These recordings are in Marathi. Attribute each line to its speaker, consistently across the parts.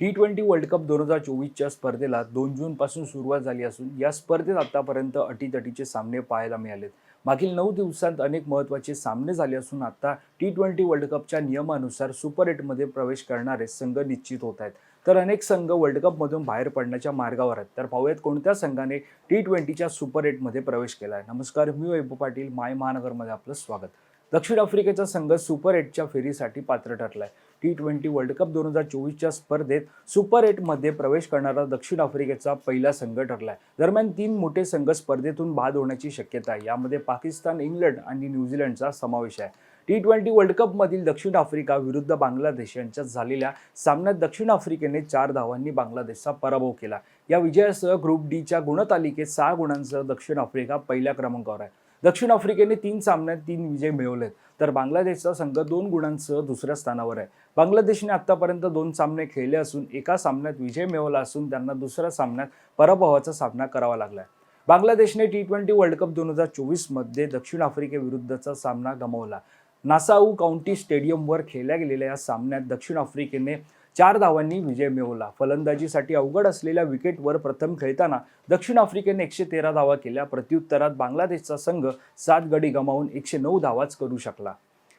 Speaker 1: टी ट्वेंटी वर्ल्ड कप दोन हजार चोवीसच्या स्पर्धेला दोन जूनपासून सुरुवात झाली असून या स्पर्धेत आतापर्यंत अटीतटीचे सामने पाहायला मिळालेत. मागील नऊ दिवसांत अनेक महत्त्वाचे सामने झाले असून आता टी ट्वेंटी वर्ल्ड कपच्या नियमानुसार सुपर एटमध्ये प्रवेश करणारे संघ निश्चित होत आहेत. तर अनेक संघ वर्ल्ड कपमधून बाहेर पडण्याच्या मार्गावर आहेत. तर पाहूयात कोणत्या संघाने टी ट्वेंटीच्या सुपर एटमध्ये प्रवेश केला आहे नमस्कार मी वैभव पाटील माय महानगरमध्ये आपलं स्वागत. दक्षिण आफ्रिकेचा संघ सुपर एटच्या फेरीसाठी पात्र ठरलाय. टी ट्वेंटी वर्ल्ड कप दोन हजार चोवीसच्या स्पर्धेत सुपर एटमध्ये प्रवेश करणारा दक्षिण आफ्रिकेचा पहिला संघ ठरलाय. दरम्यान तीन मोठे संघ स्पर्धेतून बाद होण्याची शक्यता आहे. यामध्ये पाकिस्तान इंग्लंड आणि न्यूझीलंडचा समावेश आहे. टी ट्वेंटी वर्ल्ड कपमधील दक्षिण आफ्रिका विरुद्ध बांगलादेश यांच्यात झालेल्या सामन्यात दक्षिण आफ्रिकेने चार धावांनी बांगलादेशचा पराभव केला. या विजयासह ग्रुप डीच्या गुणतालिकेत सहा गुणांसह दक्षिण आफ्रिका पहिल्या क्रमांकावर आहे. दक्षिण आफ्रिकेने तीन सामन्यात तीन विजय मिळवलेत. तर बांगलादेशचा संघ दोन गुणांसह दुसऱ्या स्थानावर आहे. बांगलादेशने आतापर्यंत दोन सामने खेळले असून एका सामन्यात विजय मिळवला असून त्यांना दुसऱ्या सामन्यात पराभवाचा सामना करावा लागला बांगलादेशने टी ट्वेंटी वर्ल्ड कप दोन हजार चोवीसमध्ये दक्षिण आफ्रिकेविरुद्धचा सामना गमावला. नासाऊ काउंटी स्टेडियमवर खेळल्या गेलेल्या या सामन्यात दक्षिण आफ्रिकेने चार धावांनी विजय मिळवला. फलंदाजीसाठी अवघड असलेल्या विकेटवर प्रथम खेळताना दक्षिण आफ्रिकेने एकशे तेरा धावा केल्या. प्रत्युत्तरात बांगलादेशचा संघ सात गडी गमावून एकशे नऊ धावाच करू शकला.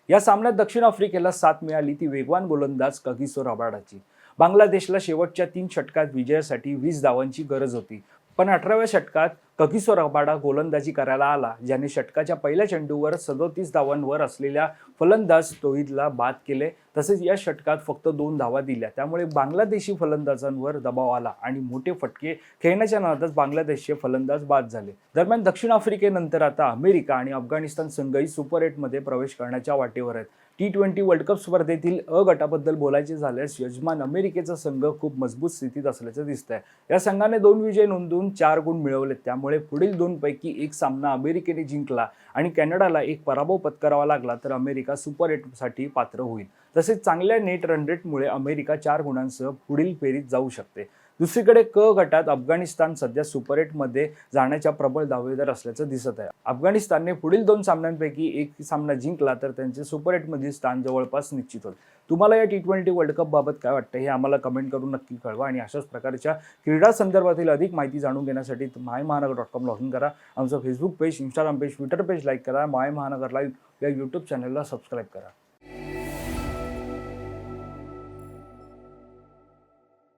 Speaker 1: या सामन्यात दक्षिण आफ्रिकेला साथ मिळाली ती वेगवान गोलंदाज कगिसो रबाडाची. बांगलादेशला शेवटच्या तीन षटकात विजयासाठी वीस धावांची गरज होती. पण अठराव्या षटकात कगिसो रबाडा गोलंदाजी करायला आला ज्याने षटकाच्या पहिल्या चेंडूवर सदोतीस धावांवर असलेल्या फलंदाज तोहिदला बाद केले. तसेच या षटकात फक्त दोन धावा दिल्या. त्यामुळे बांगलादेशी फलंदाजांवर दबाव आला आणि मोठे फटके खेळण्याच्या नादात बांगलादेशचे फलंदाज बाद झाले. दरम्यान दक्षिण आफ्रिकेनंतर आता अमेरिका आणि अफगाणिस्तान संघही सुपर एटमध्ये प्रवेश करण्याच्या वाटेवर आहेत. टी ट्वेंटी वर्ल्ड कप स्पर्धेतील अ गटाबद्दल बोलायचे झाल्यास यजमान अमेरिकेचा संघ खूप मजबूत स्थितीत असल्याचं दिसतंय. या संघाने दोन विजय नोंदवून चार गुण मिळवले त्यामुळे पुढील दोन पैकी एक सामना अमेरिकेने जिंकला आणि कॅनडाला एक पराभव पत्करावा लागला तर अमेरिका सुपर एटसाठी पात्र होईल. तसेच चांगल्या नेट रन रेटमुळे अमेरिका चार गुणांसह पुढील फेरीत जाऊ शकते. दुसरीकडे क गटात अफगाणिस्तान सध्या सुपर एटमध्ये जाण्याच्या प्रबळ दावेदार असल्याचं दिसत आहे. अफगाणिस्तानने पुढील दोन सामन्यांपैकी एक सामना जिंकला तर त्यांचे सुपर एटमधील स्थान जवळपास निश्चित होईल. तुम्हाला या टी ट्वेंटी वर्ल्ड कप बाबत काय वाटतं हे आम्हाला कमेंट करून नक्की कळवा आणि अशाच प्रकारच्या क्रीडा संदर्भातील अधिक माहिती जाणून घेण्यासाठी माय महानगर डॉट कॉम लॉग इन करा. आमचं Facebook page Instagram page Twitter page like करा. माय महानगर लाईव्ह या यूट्यूब चॅनलला सबस्क्राईब करा.